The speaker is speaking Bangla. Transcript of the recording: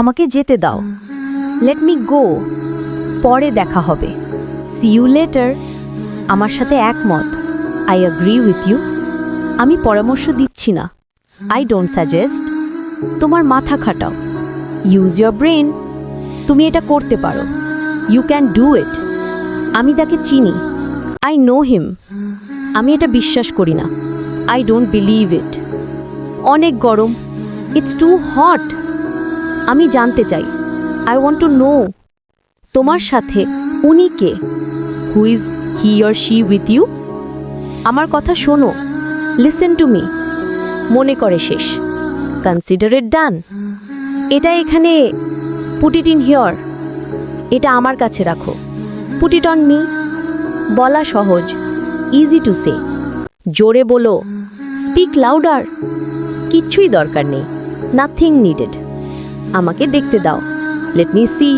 আমাকে যেতে দাও। লেট মি গো পরে দেখা হবে। সি ইউ লেটার আমার সাথে একমত। আই অ্যাগ্রি উইথ ইউ আমি পরামর্শ দিচ্ছি না। আই ডোন্ট সাজেস্ট তোমার মাথা খাটাও। ইউজ ইয়োর ব্রেন তুমি এটা করতে পারো। ইউ ক্যান ডু ইট আমি তাকে চিনি। আই নো হিম আমি এটা বিশ্বাস করি না। আই ডোন্ট বিলিভ ইট অনেক গরম। ইটস টু হট আমি জানতে চাই। আই ওয়ান্ট টু নো তোমার সাথে উনি কে? Who is he or she with you আমার কথা শোনো। লিসেন টু মি মনে করে শেষ। কনসিডার ইট ডান এটা এখানে পুট ইট ইন হিয়র এটা আমার কাছে রাখো। পুট ইট অন মি বলা সহজ। ইজি টু সে জোরে বলো। স্পিক লাউডার কিচ্ছুই দরকার নেই। নাথিং নিডেড আমাকে দেখতে দাও। Let me C